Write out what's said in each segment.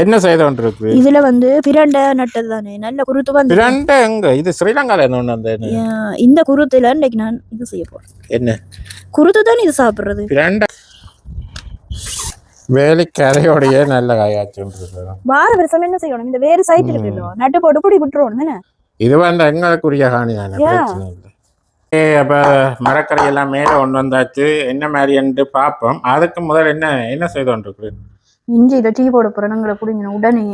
என்ன செய்து கொண்டிருக்கு இதுல வந்து பிரண்டை நட்டது தானே நல்ல குருத்து வந்து பிரண்டை எங்க? இது ஸ்ரீலங்கால என்ன அந்த இந்த குருத்துல இன்னைக்கு நான் இது செய்ய போறேன். என்ன? குருத்து தானே இது சாப்பிடுறது? பிரண்டை. வேலிக்கரையோடையே நல்ல காயாச்சுன்றது வார வருஷம் என்ன செய்யணும்? இந்த வேறு சைட் இருக்குல்ல நட்டு போட்டு பிடி விட்டுருவோம் தானே? இது வந்து எங்களுக்குரிய காணி தானே ஏ அப்ப மரக்கரை எல்லாம் மேல கொண்டு வந்தாச்சு. என்ன மாதிரின்ட்டு பார்ப்போம். அதுக்கு முதல்ல என்ன என்ன செய்து கொண்டிருக்கு இஞ்சியில டீ போட நாங்களை பிடிங்கணும் உடனே.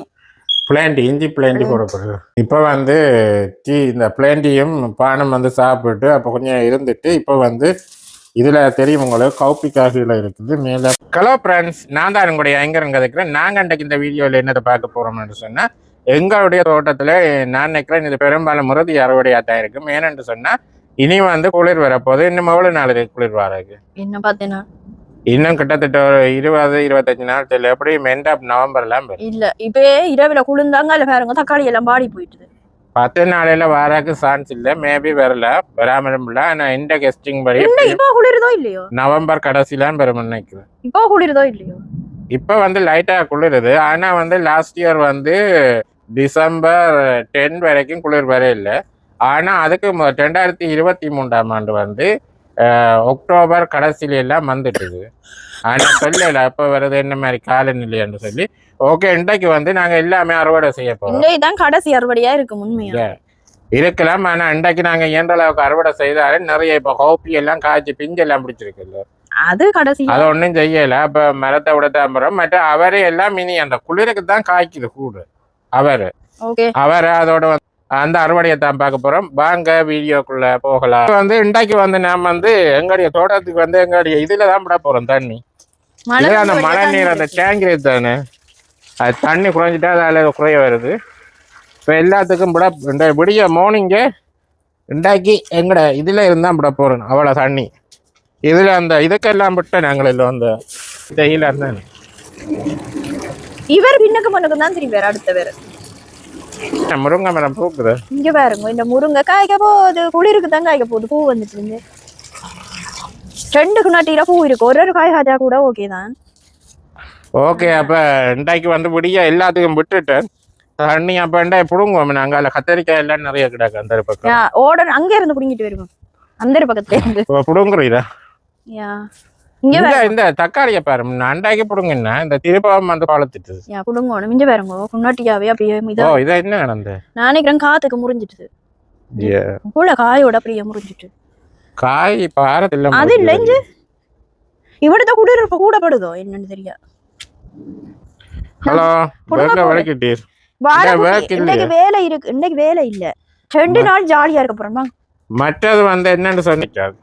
பிளேண்டி இஞ்சி பிளேண்டி போடப்படுது இப்போ வந்து டீ இந்த பிளேண்டியும் பானம் வந்து சாப்பிட்டு அப்போ கொஞ்சம் இருந்துட்டு இப்போ வந்து இதில் தெரியும் உங்களுக்கு கவுப்பி காஃபியில் இருக்குது. மேலே ஹலோ ஃப்ரெண்ட்ஸ் நான் தான் உங்களுடைய ஐங்கரன் கதைக்கிறேன். நாங்கள் அன்றைக்கு இந்த வீடியோவில் என்னத்தை பார்க்க போகிறோம்னு சொன்னால் எங்களுடைய தோட்டத்தில் நான் நினைக்கிறேன் இது பெரும்பாலும் முருதி அறுவடையாக தான் இருக்கும். ஏனென்று சொன்னால் இனி வந்து குளிர் வரப்போகுது. இன்னும் எவ்வளோ நாள் குளிர் வரக்கு என்ன பார்த்தேன்னா இன்னும் கிட்டத்தட்ட ஒரு இருபது இருபத்தஞ்சு நாள் தெரியல எப்படியும் எண்ட் ஆஃப் நவம்பர்லாம் இல்ல இப்பயே இரவுல குளிர்ந்தாங்க அல்ல பாருங்க தக்காளி எல்லாம் பாடி போயிட்டுது. பத்து நாளையில வாராக்கு சான்ஸ் இல்ல மேபி வரல வராமலும் இல்ல. ஆனா இந்த கெஸ்டிங் படி இப்போ குளிருதோ இல்லையோ? நவம்பர் கடைசிலாம் பெறும் நினைக்கிறேன் இப்போ குளிருதோ இல்லையோ? இப்ப வந்து லைட்டா குளிருது. ஆனா வந்து லாஸ்ட் இயர் வந்து டிசம்பர் டென் வரைக்கும் குளிர் வர இல்லை ஆனா அதுக்கு ரெண்டாயிரத்தி இருபத்தி மூன்றாம் ஆண்டு வந்து அக்டோபர் கடைசியில எல்லாம் வந்துட்டுது. ஆனா சொல்லல எப்ப வருது என்ன மாதிரி காலநிலைன்னு சொல்லி. ஓகே இன்றைக்கு வந்து நாங்க எல்லாமே அறுவடை செய்ய தான் கடைசி அறுவடையா இருக்கு உண்மையா? இருக்கலாம் ஆனா இன்றைக்கு நாங்க இயன்ற அளவுக்கு அறுவடை செய்தாலும் நிறைய இப்போ கோப்பி எல்லாம் காய்ச்சி பிஞ்சு எல்லாம் பிடிச்சிருக்குல்ல. அது கடைசி. அதை ஒன்றும் செய்யல. அப்ப மரத்தை விட தாம்பரம் மற்ற அவரை எல்லாம் இனி அந்த குளிருக்கு தான் காய்க்குது கூடு. அவர். அவர் அதோட அந்த அறுவடையை தான் பார்க்க போறோம். வாங்க வீடியோக்குள்ள போகலாம். வந்து இன்றைக்கு வந்து நாம் வந்து எங்களுடைய தோட்டத்துக்கு வந்து எங்களுடைய இதுல தான் விட போறோம் தண்ணி. அந்த மழை நீர் அந்த. டேங்க் தானே? அது தண்ணி குறைஞ்சிட்டா அதில் குறைய வருது. இப்போ எல்லாத்துக்கும் விட இந்த விடிய மார்னிங்கு இண்டாக்கி எங்கட இதில் இருந்தால் விட போகிறோம் அவ்வளோ தண்ணி. இதில் அந்த இதுக்கெல்லாம் விட்ட நாங்கள் இல்லை அந்த இதில் இருந்தாங்க இவர் பின்னுக்கு முன்னுக்கு தான் திரும்பி வேற அடுத்த வேற முருங்கை மரம் பூக்குது. இங்க பாருங்க இந்த முருங்கை காய்க்க போகுது குளிருக்கு தான் காய்க்க போகுது பூ வந்துட்டு இருந்து ரெண்டுக்கு நட்டியில பூ இருக்கு ஒரு ஒரு காய் காய்ச்சா கூட ஓகே தான். ஓகே அப்போ இண்டாக்கி வந்து விடிய எல்லாத்துக்கும் விட்டுட்டேன் தண்ணி அப்போ இண்டா பிடுங்குவோம். நாங்கள் அதில் கத்தரிக்காய் எல்லாம் நிறைய கிடக்கு அந்த பக்கம். ஓட அங்க இருந்து புடிங்கிட்டு வருவோம். அந்த பக்கத்துல இருந்து பிடுங்குறீரா? யா. இங்க இந்த தக்காளியை பாரு அண்டாக்கி பிடுங்கன்னா இந்த திருப்பம் வந்து பழத்துட்டு யா குடுங்கணும் இங்க பாருங்க முன்னாட்டியாவே அப்படியே இதா இதை என்ன நடந்து? நான் நினைக்கிறேன் காத்துக்கு முறிஞ்சிட்டுது Yeah. கூட காயோட அப்படியே முறிஞ்சிட்டு காய் பாரத்தில் அது இல்ல இங்க. இவடத்த கூட படுதோ என்னன்னு தெரியா ஹலோ. விளக்கிட்டீர்? இன்னைக்கு வேலை இருக்கு இன்னைக்கு வேலை இல்ல. ரெண்டு நாள் ஜாலியா இருக்க போறோம். மற்றது வந்து என்னன்னு சொன்னிக்காது.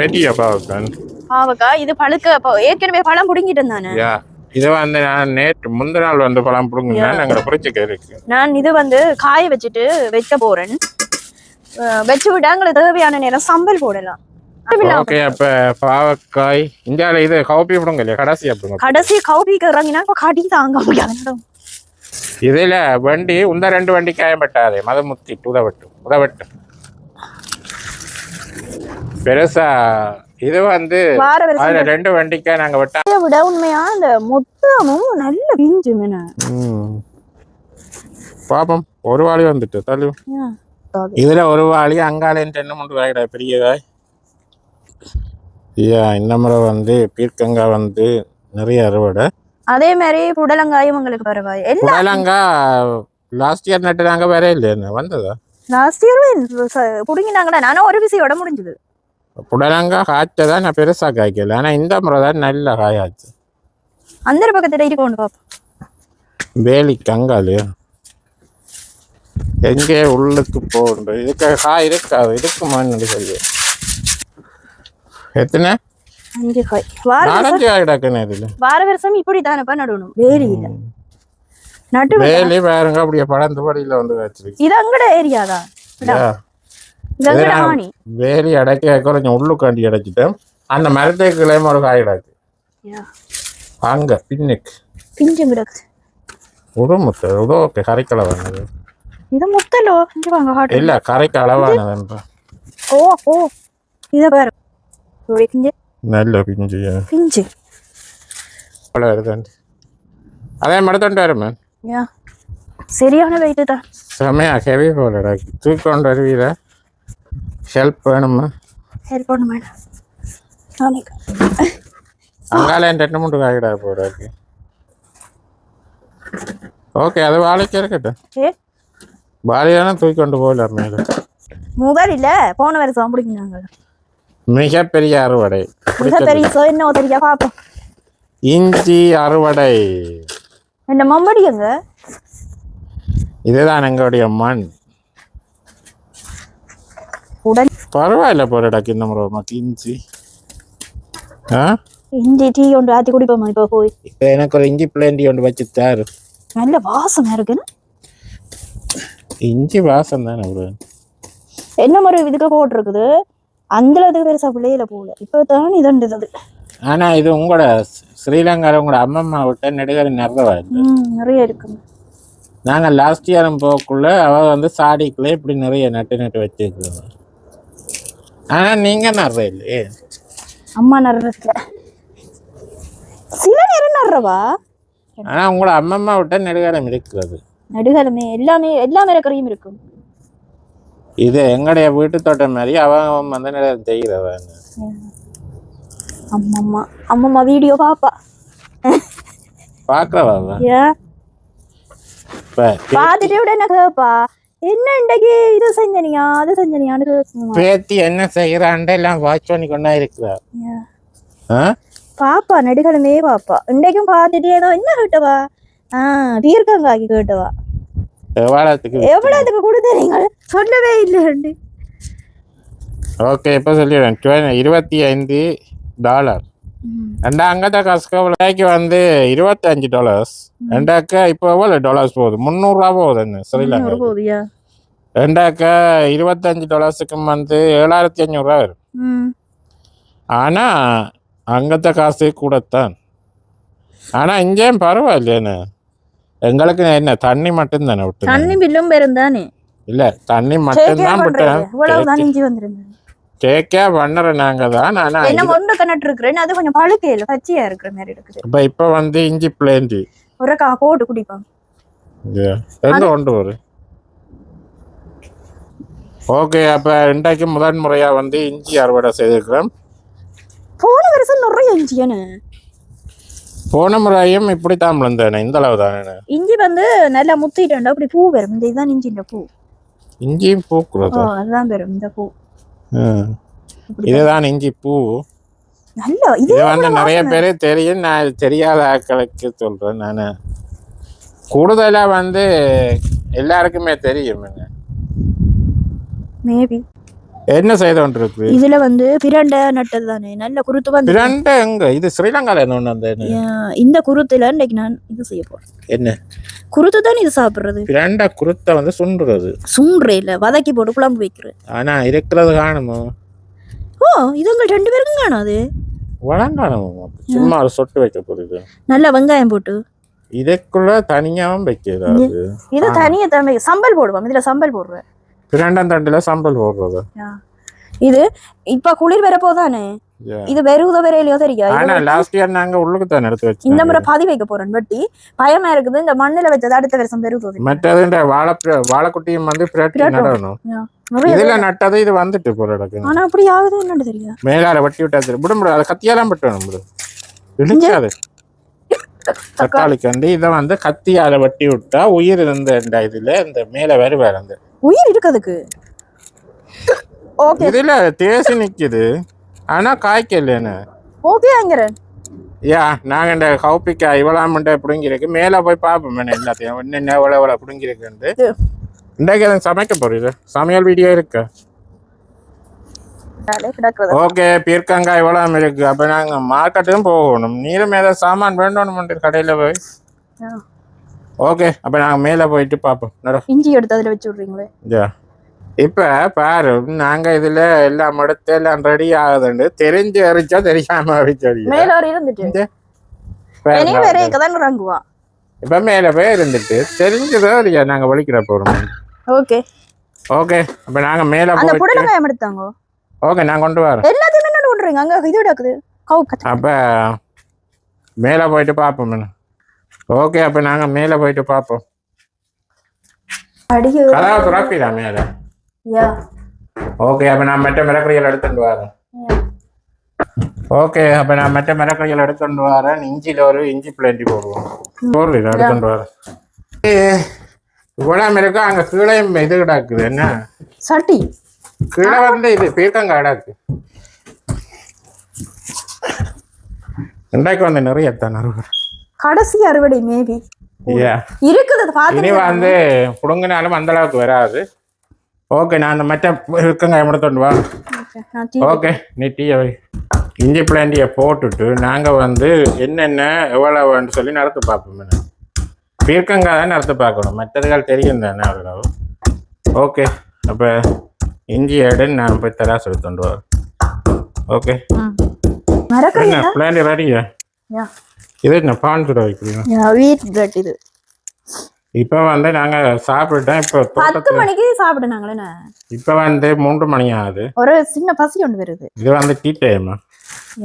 பெரிய பாவக்கன் பாவக்கா இது பழுக்க ஏற்கனவே பழம் புடுங்கிட்டு தானே யா இது வந்து நான் நேற்று முந்த நாள் வந்து பழம் பிடுங்குங்க நாங்கள் பிடிச்சிக்க இருக்கு. நான் இது வந்து காய வச்சுட்டு வைக்க போறேன். வச்சு விட எங்களுக்கு தேவையான நேரம் சம்பல் போடலாம். ஓகே அப்ப பாவக்காய் இந்தியாவில் இது கவுப்பி பிடுங்க இல்லையா? கடைசி அப்படிங்க கடைசி கவுபிக்கு இறங்கினா கடி தாங்க முடியாது. இதுல வண்டி உந்த ரெண்டு வண்டி காயப்பட்டாதே மதமுத்தி உதவட்டு உதவட்டு. பெருசா இது வந்து அதுல ரெண்டு வண்டிக்கா நாங்க விட்டா விட உண்மையா அந்த மொத்தமும் நல்ல பிஞ்சு மீன. பாப்போம். ஒரு வாளி வந்துட்டு தள்ளு இதுல ஒரு வாளி அங்காலேன்னு தென்னை முண்டு வாயிடா பெரிய காய் ஐயா இந்த முறை வந்து பீர்க்கங்காய் வந்து நிறைய அறுவடை. அதே மாதிரி புடலங்காயும் உங்களுக்கு பரவாயில்லை எல்லாம் புடலங்கா லாஸ்ட் இயர் நட்டு நாங்க வேற இல்லையா வந்ததா? லாஸ்ட் இயர் புடுங்கினாங்கடா நானும் ஒரு விசையோட முடிஞ்சது. புடலங்கா காய்ச்சதா நான் பெருசா காய்க்கல. ஆனா இந்த முறை தான் நல்ல காயாச்சு. அந்த பக்கத்துல இருக்கணும் பாப்போம். வேலி கங்காலு எங்கே உள்ளுக்கு போகணும் இதுக்கு காய் இருக்காது. இருக்குமான்னு சொல்லி. எத்தனை? அஞ்சு காய். நாலஞ்சு காய் கிடக்குன்னு இதுல. வார வருஷம் இப்படி தானப்பா நடணும். வேலி இல்ல நட்டு விட- வேலி பாருங்க அப்படியே படந்து படியில வந்து வச்சிருக்கு இது அங்கட ஏரியாதா யா. இது வேலி அடைக்க கொஞ்சம் உள்ளுக்காண்டி அடைச்சிட்டேன் அந்த மரத்துக்கு கிளையும் ஒரு காய் கிடக்கு அங்க பின்னுக்கு. பிஞ்சு கிடக்கு கரைக்கலை வேணது இது முத்தலோ இங்க வாங்க காட்டு இல்ல கரைக்கு அளவானதுன்ற ஓ ஓ. இத பாரு. ஒரு பிஞ்சு. நல்ல பிஞ்சு பிஞ்சு. அவ்வளோ வருதுண்டு அதே மடத்தொண்டு வருமே யா. சரியான வெயிட்டு தான். செமையா ஹெவி போலடா தூக்கொண்டு வருவீர? ஹெல்ப் வேணுமா? ஹெல்ப் பண்ண மேடம் நாளைக்கு அங்கால என் ரெண்டு மூணு காய்டா போறாக்கு ஓகே அது வாழைக்கு இருக்கட்டும் ஏ வாழையான தூக்கி கொண்டு போகல மேலே முதல் இல்ல போன வருஷம் பிடிக்கிறாங்க மிகப்பெரிய அறுவடை. மிக பெரிய என்ன தெரியா பாப்போம். இஞ்சி அறுவடை. என்ன மம்படி எங்க இதுதான் எங்களுடைய மண். உடன் பரவாயில்ல போறடாக்கு இந்த முறை உமக்கு இஞ்சி ஆ இஞ்சி டீ ஒன்று ஆத்தி குடிப்போமா இப்போ போய் இப்போ எனக்கு ஒரு இஞ்சி பிளேண்டி ஒன்று வச்சு தாரு நல்ல வாசம் இருக்குன்னு இஞ்சி வாசம் தானே ஒரு என்ன மாதிரி இதுக்கு போட்டிருக்குது அந்த அளவுக்கு பெருசா பிள்ளையில போகல இப்போ தான் இதண்டுது ஆனா இது உங்களோட ஸ்ரீலங்காவில் உங்களோட அம்மம்மா விட்ட நெடுகரை நிறைவா ம் நிறைய இருக்குங்க நாங்கள் லாஸ்ட் இயரும் போக்குள்ள அவ வந்து சாடிக்குள்ளே இப்படி நிறைய நட்டு நட்டு வச்சிருக்கிறோம் ஆனா நீங்க நிறைய இல்லையே. அம்மா நடுறதுல சில நேரம் நடுறவா ஆனா உங்களோட அம்மம்மா விட்ட நெடுகாரம் இருக்கிறது நடுகலமே எல்லாமே எல்லா மரக்கறியும் இருக்கும். இது எங்களுடைய வீட்டு தோட்டம் மாதிரி அவன் வந்து நிறைய செய்கிறவன் அம்மம்மா அம்மம்மா வீடியோ பாப்பா. பார்க்கறவா இப்போ பார்த்துட்டு விட என்ன கேப்பா? என்ன இன்றைக்கு? இது செஞ்சனியா? அது செஞ்சனியான்னு. பேத்தி என்ன செய்கிறான்ட்டு எல்லாம் வாட்ச் பண்ணி கொண்டா இருக்கிறா. பாப்பா நடுகலமே பாப்பா. இன்றைக்கும் பார்த்துட்டு ஏதோ என்ன கேட்டவா? ஆ பீர்க்கங்காய்க்கு கேட்டவா? எவ்வளோத்துக்கு எவ்வளவுக்கு கொடுத்தீங்க சொல்லவே இல்லையாண்டு ஓகே இப்போ சொல்லிடுறேன். இருபத்தி ஐந்து டாலர். ரெண்டா அங்கத்த காசுக்கு விலைக்கு வந்து இருபத்தஞ்சு டாலர்ஸ் ரெண்டாக்கா இப்போ எவ்வளோ டாலர்ஸ் போகுது? முந்நூறுரூவா போகுது என்ன ஸ்ரீலங்கா ரெண்டாக்கா இருபத்தஞ்சு டாலர்ஸுக்கு வந்து ஏழாயிரத்தி அஞ்சூறுரூவா வரும். ம் ஆனால் அங்கத்த காசு கூடத்தான். ஆனால் இங்கேயும் பரவாயில்லையேண்ணே எங்களுக்கு என்ன தண்ணி மட்டும்தானே விட்டு தண்ணி பில்லும் பெரும் தானே இல்லை தண்ணி மட்டும்தான் விட்டேன். இஞ்சி டேக்கே பண்ணுற நாங்கள் தான் ஆனால் என்ன ஒன்று கண்ணட்டு இருக்கிறேன் அது கொஞ்சம் பழுக்கையில பச்சையா இருக்கிற மாதிரி இருக்குது. இப்போ இப்போ வந்து இஞ்சி பிளேண்டி ஒரு கா போட்டு குடிப்பாங்க எங்க கொண்டு வரும் ஓகே அப்போ இன்றைக்கு முதன் முறையாக வந்து இஞ்சி அறுவடை செய்திருக்கிறோம். போன வருஷம் நிறைய இஞ்சியானு போன முறையும் இப்படி தான் விழுந்தேனே இந்த அளவு தானே இஞ்சி வந்து நல்லா முத்திட்டு அப்படி பூ வரும். இந்த இதுதான் இஞ்சின்ற பூ. இஞ்சியும் பூக்குறது அதுதான் வரும் இந்த பூ. இதுதான் இஞ்சி பூ. நல்ல இது வந்து நிறைய பேர் தெரியும் நான் தெரியாத ஆட்களுக்கு சொல்கிறேன் நான். கூடுதலாக வந்து எல்லாருக்குமே தெரியும். மேபி என்ன செய்து கொண்டிருக்கு இதுல வந்து பிரண்டை நட்டது தானே நல்ல குருத்து வந்து. இரண்டு எங்க? இது ஸ்ரீலங்கால என்ன அந்த இந்த குருத்துல இன்னைக்கு நான் இது செய்ய போறேன். என்ன? குருத்து தான் இது சாப்பிடுறது? பிரண்ட குருத்தை வந்து சுண்டுறது. சுன்றே இல்ல வதக்கி போட்டு குழம்பு வைக்கிறேன் ஆனா இருக்கிறது காணுமோ? ஓ இது உங்கள் ரெண்டு பேருக்கும் காணாது. வளங்காணுமோ? சும்மா ஒரு சொட்டு வைக்க போகுது நல்ல வெங்காயம் போட்டு. இதுக்குள்ள தனியாவும் வைக்கிறது இது தனியா சம்பல் போடுவோம் இதுல சம்பல் போடுறேன் பிரண்டம் தண்டுல சம்பல் போடுறது. இது இப்ப குளிர் வரப்போதானே? Yeah. இது வெறுத வரையிலையோ தெரியா ஆனா லாஸ்ட் இயர் நாங்க உள்ளுக்கு தான் எடுத்து இந்த வச்சோம் முறை பாதி வைக்க போறேன். வெட்டி பயமா இருக்குது. இந்த மண்ணுல வச்சது அடுத்த வருஷம் பெருகுது மற்றது இந்த வாழை வாழைக்குட்டியும் வந்து பிரட்டி. நடணும். இதுல நட்டது இது வந்துட்டு போற இடக்கு ஆனா அப்படி ஆகுது என்னன்னு தெரியா மேலால வெட்டி விட்டா விட முடியாது கத்தியாலாம் வெட்டணும் விடு. இடிக்காது தக்காளி கண்டி இதை வந்து கத்தியால வெட்டி விட்டா உயிர் இருந்த இந்த இதுல இந்த மேல வருவார் அந்த. உயிர் இருக்குதுக்கு ஓகே. இதுல தேசி நிக்குது. ஆனா காய்க்கலன்னு ஓகே யா நாங்க இந்த கௌப்பிக்கா இவ்வளவு பிடுங்கிருக்கு மேல போய் பார்ப்போம் என்ன எல்லாத்தையும். என்ன எவ்வளவு எவ்வளவு பிடுங்கிருக்குன்ட்டு இன்றைக்கு சமைக்க போறீங்க சமையல் வீடியோ இருக்கு? ஓகே பீர்க்கங்காய் இவ்வளவு இருக்கு. அப்ப நாங்க மார்க்கெட்டும் போகணும். நீரும் ஏதாவது சாமான் வேண்டணும் கடையில போய். ஓகே அப்ப நாங்க மேல போயிட்டு பார்ப்போம் இஞ்சி எடுத்து அதுல வச்சு விடுறீங்களே? யா. இப்ப பாரு நாங்க இதுல எல்லாம் எடுத்து எல்லாம் ரெடி ஆகுதுண்டு தெரிஞ்சு அரிச்சா தெரியாம அரிச்சா மேல ஒரு இருந்துட்டு. இனி வேற தான் இறங்குவா இப்ப மேல போய் இருந்துட்டு தெரிஞ்சதோ இல்லையா நாங்க வலிக்கிற போறோம். ஓகே. ஓகே அப்ப நாங்க மேல புடலங்காயம் எடுத்தாங்க? ஓகே நான் கொண்டு வரேன். எல்லாத்தையும் என்ன விடுறீங்க அங்க இது கிடக்குது கவு கச்சா அப்ப மேல போயிட்டு பார்ப்போம். ஓகே அப்போ நாங்கள் மேலே போயிட்டு பார்ப்போம். அடிக்க கதவை துறப்பிடா மேலே? யா. ஓகே அப்போ நான் மற்ற மிரக்கறிகள் எடுத்துட்டு வரேன். ஓகே அப்போ நான் மற்ற மிரக்கறிகள் எடுத்துட்டு வரேன். இஞ்சியில் ஒரு இஞ்சி பிளேண்டி போடுவோம். போடுறீ எடுத்துட்டு வரேன். இவ்வளோ இருக்கா? அங்கே கீழே இது கிடக்குது. என்ன? சட்டி. கீழே வந்து இது பீர்க்கங்காய் கிடக்கு இன்றைக்கு வந்து நிறைய தான் கடைசி அறுவடை மேபி. இருக்குது இனி வந்து புடுங்கினாலும் அந்த அளவுக்கு வராது. ஓகே நான் அந்த மற்ற இருக்கங்க எடுத்துட்டு வா ஓகே நீ டீயை வை. இஞ்சி பிளாண்டியை போட்டுட்டு நாங்கள் வந்து என்னென்ன எவ்வளோன்னு சொல்லி நடத்து பார்ப்போம் பீர்க்கங்காய் தான் நடத்து பார்க்கணும். மற்றதுகள் தெரியும் தானே அவ்வளோ ஓகே அப்போ தராசு எடுத்துட்டு வரேன் ஓகே மரக்கறி என்ன பிளாண்டி ரெடியா யா. இது என்ன பான் சுட வைக்கிறீங்க? யா வீட் பிரெட் இது. இப்போ வந்து நாங்கள் சாப்பிட்டோம் இப்போ பத்து மணிக்கு சாப்பிடுனாங்களே இப்போ வந்து மூன்று மணி ஆகுது. ஒரு சின்ன பசி ஒன்று வருது. இது வந்து டீ டைமா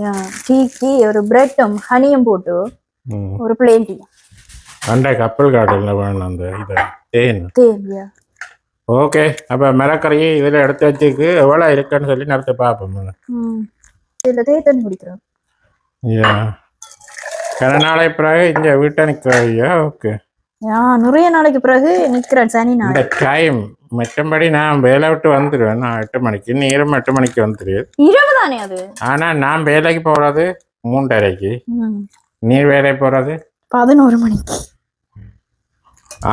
யா டீக்கு ஒரு பிரெட்டும் ஹனியும் போட்டு ஒரு பிளேன் டீ அண்டை கப்பல் காட்டில் வேணும் அந்த இது. தேன். தேவையா ஓகே அப்போ மிளக்கறி இதில் எடுத்து வச்சுக்கு எவ்வளோ இருக்குன்னு சொல்லி நடத்தி பார்ப்போம் இதில் தேத்தன் குடிக்கிறோம். ஐயா கன நாளை பிறகு இங்கே வீட்டை நிற்கிறியா? ஓகே. யா நிறைய நாளைக்கு பிறகு நிக்கிறேன் சனி நாள். இந்த டைம் மற்றபடி நான் வேலை விட்டு வந்துடுவேன் நான் எட்டு மணிக்கு நீரும் எட்டு மணிக்கு வந்துடு இரவு தானே அது? ஆனால் நான் வேலைக்கு போகிறது மூன்றரைக்கு. நீர் வேலை போகிறது பதினோரு மணிக்கு.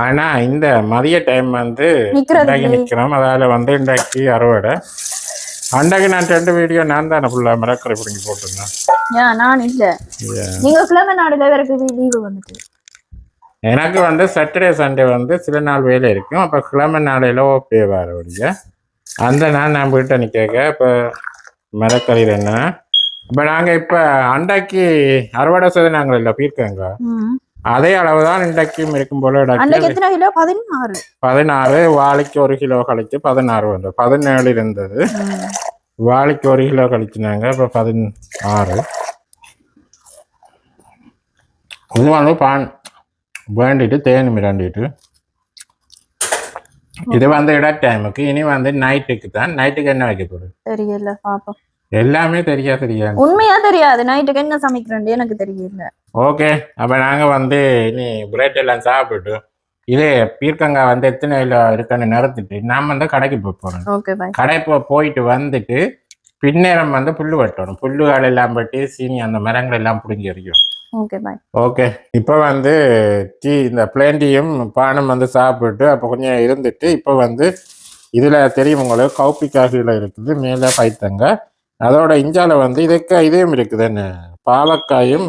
ஆனால் இந்த மதிய டைம் வந்து இன்றைக்கு நிற்கிறோம் அதால் வந்து இன்றைக்கு அறுவடை. அன்றைக்கு நான் ரெண்டு வீடியோ நான் தானே ஃபுல்லாக மிளக்கரை பிடிங்கி போட்டிருந்தேன். நான் இல்ல. Yeah. நீங்க கிழமை நாடுல வரைக்கும் லீவு வந்துட்டு. எனக்கு வந்து சாட்டர்டே சண்டே வந்து சில நாள் வேலை இருக்கும். அப்போ கிழமை நாளையில் ஓகே வர வழிய அந்த நாள் நான் வீட்டை நிற்க இப்போ மிளக்கறியில் என்ன? இப்போ நாங்கள் இப்போ அண்டைக்கு அறுவடை செய்து நாங்கள் இல்லை பீர்க்கங்க அதே அளவு தான் இன்றைக்கும் இருக்கும் போல எத்தனை கிலோ? பதினாறு. பதினாறு வாழைக்கு ஒரு கிலோ கழிச்சு பதினாறு வந்து பதினேழு இருந்தது. வாழைக்கு ஒரு கிலோ கழிச்சுனாங்க இப்போ பதினாறு. இது வந்து பான் வேண்டிட்டு தேன் மிராண்டிட்டு. இது வந்து இட டைமுக்கு இனி வந்து நைட்டுக்கு தான். நைட்டுக்கு என்ன வைக்க போகுது தெரியல பாப்போம். எல்லாமே தெரியா தெரியாது. உண்மையா தெரியாது. நைட்டுக்கு என்ன சமைக்கிறேன் எனக்கு தெரியல. ஓகே அப்போ நாங்கள் வந்து இனி பிரெட் எல்லாம் சாப்பிட்டு இதே பீர்க்கங்காய் வந்து எத்தனை கிலோ இருக்குன்னு நிறுத்திட்டு நான் வந்து கடைக்கு பாய் கடை போ போயிட்டு வந்துட்டு பின்னேரம் வந்து புல்லு வெட்டணும். புல்லுகள் எல்லாம் வெட்டி சீனி அந்த மரங்கள் எல்லாம் பிடுங்கி எறியும் ஓகே இப்போ வந்து டீ இந்த பிளேண்டியும் பானம் வந்து சாப்பிட்டு அப்போ கொஞ்சம் இருந்துட்டு இப்போ வந்து இதில் தெரியும் உங்களுக்கு கவுப்பி காஃபியில் இருக்குது மேலே பைத்தங்க. அதோட இஞ்சால வந்து இதுக்கு இதையும் இருக்குது. என்ன? பாவக்காயும்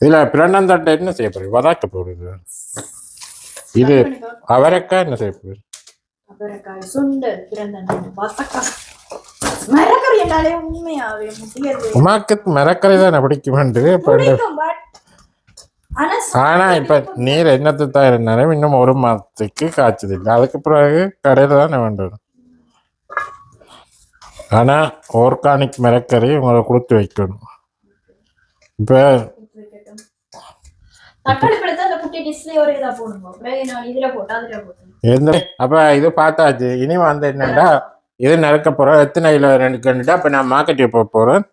இதில் பிரண்டந்தட்டை என்ன செய்ய போகுது வதாக்க போடுது இது அவரைக்காய் என்ன செய்ய போகுது உமாக்கு மரக்கறி தானே இந்த ஆனா ஆனா இப்ப நீர் என்னத்து தான் இருந்தாலும் இன்னும் ஒரு மாதத்துக்கு காய்ச்சது இல்லை. அதுக்கு பிறகு கடையில் தானே வேண்டும் ஆனா ஆர்கானிக் மரக்கறி உங்களை கொடுத்து வைக்கணும். இப்போ எந்த அப்ப இது பார்த்தாச்சு. இனி வந்து என்னடா இது நறுக்க போறோம். எத்தனை கிலோ? ரெண்டு அப்ப நான் மார்க்கெட்டுக்கு போக போறேன்.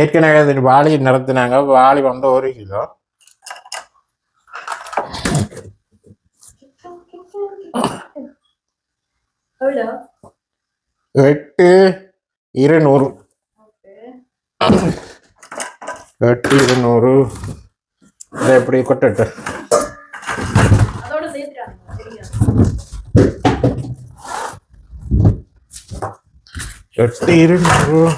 ஏற்கனவே வாளி நிறுத்தினாங்க வாளி வந்து ஒரு கிலோ. எவ்வளோ? எட்டு இருநூறு. எட்டு இருநூறு. இதை எப்படி கொட்டட்டு? எட்டு இருநூறு.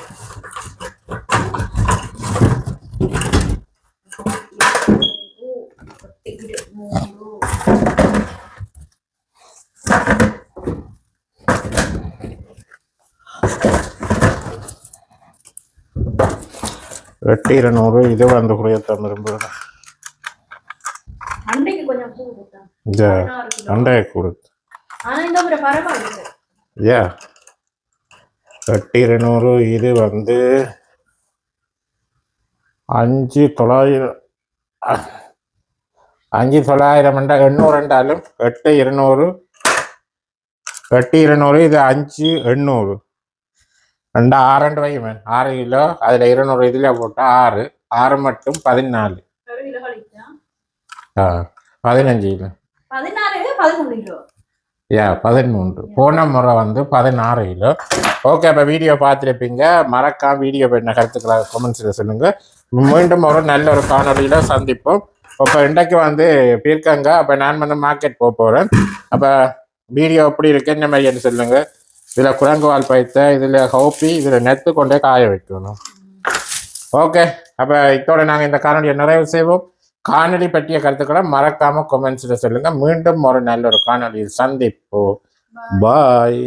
இருநூறு இது வந்து குறையத்தான் விரும்புகிறேன் அண்டைய கொடுத்து யா எட்டு இருநூறு இது வந்து அஞ்சு தொள்ளாயிரம் அஞ்சு தொள்ளாயிரம் எண்ணூறு ரெண்டாலும் எட்டு இருநூறு எட்டு இருநூறு இது அஞ்சு எண்ணூறு. ரெண்டு ஆறு ரெண்டு மேம். ஆறு கிலோ அதில் இருநூறு இதில் போட்டால் ஆறு. ஆறு மட்டும் பதினாலு. ஆ பதினஞ்சு கிலோ. பதினாறு யா பதிமூன்று. போன முறை வந்து பதினாறு கிலோ. ஓகே அப்போ வீடியோ பார்த்துருப்பீங்க. மறக்காம வீடியோ பண்ண கருத்துக்களை கமெண்ட்ஸில் சொல்லுங்கள் மீண்டும் ஒரு நல்ல ஒரு காணொலியில் சந்திப்போம். இப்போ இன்றைக்கு வந்து பீர்க்கங்க அப்போ நான் வந்து மார்க்கெட் போக போகிறேன் அப்போ வீடியோ எப்படி இருக்கு என்ன மாதிரி சொல்லுங்கள் இதில் குரங்கு வால் பைத்த இதில் ஹோப்பி இதில் நெத்து கொண்டே காய வைக்கணும் ஓகே அப்போ இதோட நாங்கள் இந்த காணொலியை நிறைவு செய்வோம் காணொலி பற்றிய கருத்துக்களை மறக்காம கமெண்ட்ஸில் சொல்லுங்கள் மீண்டும் ஒரு நல்ல ஒரு காணொலியில் சந்திப்போம் பாய்